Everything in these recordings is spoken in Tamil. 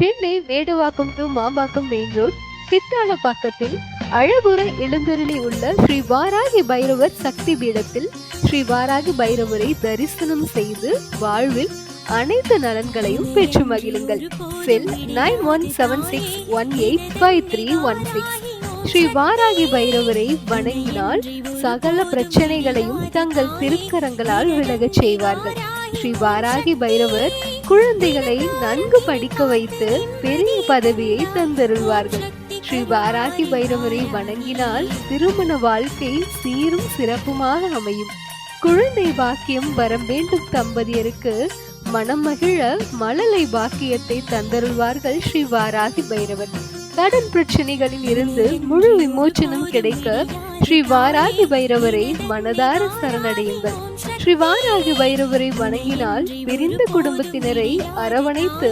Chennai Medavakkam to Mambakkam main road சித்தாலப்பாக்கத்தில் அழகுற எழுந்தருளி உள்ள ஸ்ரீ வாராகி பைரவர் சக்தி பீடத்தில் ஸ்ரீ வாராகி பைரவரை தரிசனம் செய்து வாழ்வில் அனைத்து நலன்களையும் பெற்று மகிழுங்கள். Cell nine one seven six one eight five three one six Shri Varahi பைரவரை வணங்கினால் சகல பிரச்சனைகளையும் தங்கள் திருக்கரங்களால் விலகச் செய்வார்கள். ஸ்ரீ வாராகி பைரவர் குழந்தைகளை நன்கு படிக்க வைத்து பெரிய பதவியை தந்தருள்வார்கள். ஸ்ரீ வாராகி பைரவரை வணங்கினால் திருமண வாழ்க்கை சீரும் சிறப்புமாக அமையும். குழந்தை பாக்கியம் வரம் வேண்டும் தம்பதியருக்கு மனம் மகிழ மழலை பாக்கியத்தை தந்தருள்வார்கள் ஸ்ரீ வாராகி பைரவர். கடன் பிரச்சனைகளில் இருந்து முழு விமோச்சனம் கிடைக்க ஸ்ரீ வாராகி பைரவரை மனதார சரணடையுங்கள். ஸ்ரீ வாராகி பைரவரை வணங்கினால் பிரிந்த குடும்பத்தினரை அரவணைத்து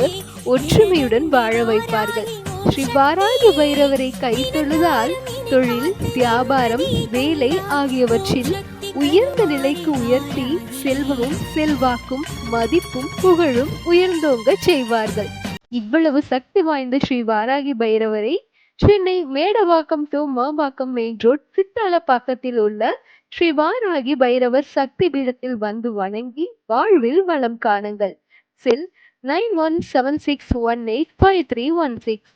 ஒற்றுமையுடன் வாழ வைப்பார்கள். ஸ்ரீ வாராகி பைரவரை கை தொழுதால் தொழில் வியாபாரம் வேலை ஆகியவற்றில் உயர்ந்த நிலைக்கு உயர்த்தி செல்வமும் செல்வாக்கும் மதிப்பும் புகழும் உயர்ந்தோங்க செய்வார்கள். இவ்வளவு சக்தி வாய்ந்த ஸ்ரீ வாராகி பைரவரை Chennai Medavakkam to Mambakkam main road சித்தாலப்பாக்கத்தில் உள்ள ஸ்ரீ வாராகி பைரவர் சக்தி பீடத்தில் வந்து வணங்கி வாழ்வில் வளம் காணுங்கள். Cell nine one seven six one eight five three one six.